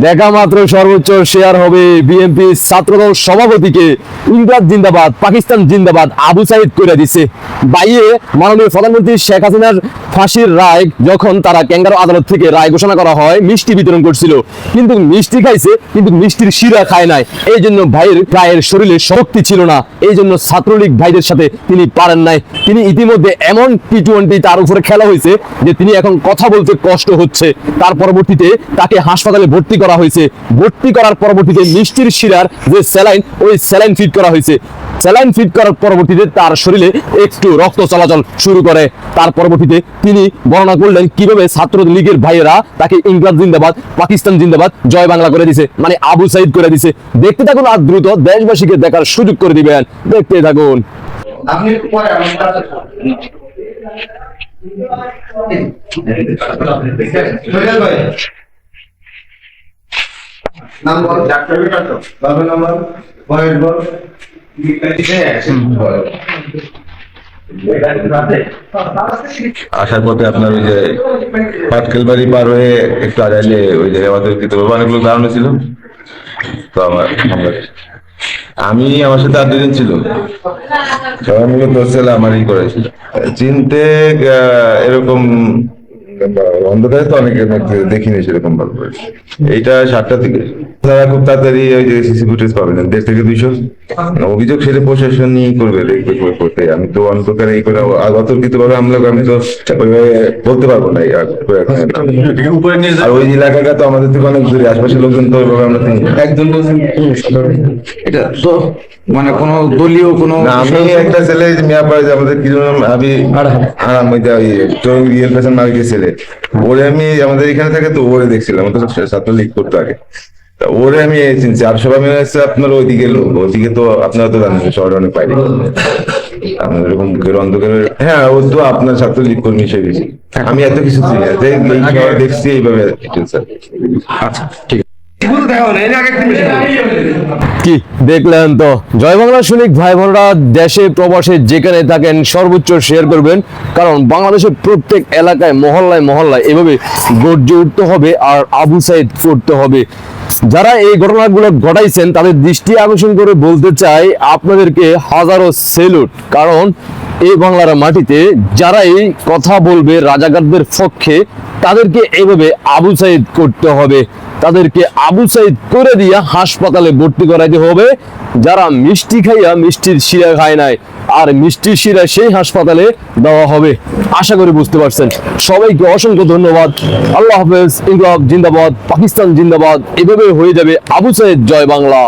দেখা মাত্র সর্বোচ্চ শেয়ার হবে বিএনপি ছাত্রদল সভাপতিকে। ইংলাদ জিন্দাবাদ, পাকিস্তান জিন্দাবাদ, আবু সাইদ করে দিছে। বাইয়ে মাননীয় প্রধানমন্ত্রী শেখ হাসিনার ফাঁসির রায় যখন তারা ক্যাঙ্গারো আদালত থেকে রায় ঘোষণা করা হয়, মিষ্টি বিতরণ করছিল। কিন্তু মিষ্টি খাইছে, কিন্তু মিষ্টির শিরা খায় নাই। এই জন্য ভাইয়ের প্রায়ের শরীরে শক্তি ছিল না। এই জন্য ছাত্রলীগ ভাইদের সাথে তিনি পারেন নাই। তিনি ইতিমধ্যে এমন টি টোয়েন্টি তার উপরে খেলা হয়েছে যে তিনি এখন কথা বলতে কষ্ট হচ্ছে। তার পরবর্তীতে তাকে হাসপাতালে ভর্তি করা হয়েছে ভর্তি করার পরবর্তীতে মিষ্টির শিরার যে স্যালাইন ওই স্যালাইন ফিট করা হয়েছে। স্যালাইন ফিট করার পরবর্তীতে তার শরীরে একটু রক্ত চলাচল শুরু করে। তার পরবর্তীতে তিনি বর্ণনা করলেন কীভাবে ছাত্র লীগের ভাইয়েরা তাকে ইংল্যান্ড জিন্দাবাদ পাকিস্তান জিন্দাবাদ জয় বাংলা করে দিছে মানে আবু সাইদ করে দিছে। দেখতে থাকুন আর দ্রুত দেশবাসীকে দেখার সুযোগ করে দিবেন। দেখতে থাকুন। আপনি একটু পরে ভাই বল। নাম্বার বয়স বল। আসার পথে আপনার ওই যে পাটকেল বাড়ি পার হয়ে একটু আড়াইলে ওই যে আমাদের কিন্তু অনেকগুলো দাঁড়ানো ছিল। তো আমার আমরা আমি আমার সাথে আর দুজন ছিল। সবাই মিলে দোষেল আমারই করেছিল। চিনতে আহ, এরকম অন্ধকারে তো অনেকের মধ্যে দেখিনি সেরকম এইটা সাতটা থেকে তারা খুব তাড়াতাড়ি ওই সিসি ফুটেজ পাবেন দেড় থেকে দুইশো অভিযোগ সেটা প্রশাসন করবে দেখবে করতে আমি তো অন্ধকারে এই করে অতর্কিত ভাবে আমি তো বলতে পারব না আর- ওই এলাকাটা তো আমাদের থেকে অনেক দূরে আশপাশের লোকজন তো ওইভাবে আমরা একজন এটা তো মানে কোনো দলীয় কোনো আমি একটা ছেলে মিয়া পাড়ে আমাদের কি আমি আরাম ওই রিয়েল পেশন মার্কেটের ছেলে ওরে আমি আমাদের এখানে থাকে তো ওরে দেখছিলাম তো ছাত্র লিগ করতো আগে। তা ওরে আমি চিনছি আর সবাই মিলে হচ্ছে আপনার ওইদিকে লোক ওইদিকে তো আপনারা তো জানেন শহরে অনেক বাইরে। আপনার এরকম অন্ধকারে হ্যাঁ ও তো আপনার ছাত্র লীগ কর্মী হিসেবে আমি এত কিছু চিনি দেখছি এইভাবে আচ্ছা ঠিক কি দেখলেন তো? জয় বাংলা সৈনিক ভাই বোনরা দেশে প্রবাসে যেখানে থাকেন, সর্বোচ্চ শেয়ার করবেন। কারণ বাংলাদেশের প্রত্যেক এলাকায়, মহল্লায় মহল্লায় এভাবে গর্জে উঠতে হবে আর আবু সাইদ করতে হবে। যারা এই ঘটনাগুলো ঘটাইছেন, তাদের দৃষ্টি আকর্ষণ করে বলতে চাই, আপনাদেরকে হাজারো সেলুট। কারণ এই বাংলার মাটিতে যারা এই কথা বলবে, রাজাকারদের পক্ষে তাদেরকে এইভাবে আবু সাইদ করতে হবে। তাদেরকে আবু সাইদ করে দিয়ে হাসপাতালে ভর্তি করাইতে হবে। যারা মিষ্টি খাইয়া মিষ্টির শিরা খায় নাই, আর মিষ্টির শিরা সেই হাসপাতালে দেওয়া হবে। আশা করি বুঝতে পারছেন। সবাইকে অসংখ্য ধন্যবাদ। আল্লাহ হাফেজ ইংলাব জিন্দাবাদ, পাকিস্তান জিন্দাবাদ। এভাবে হয়ে যাবে আবু সাইদ জয় বাংলা।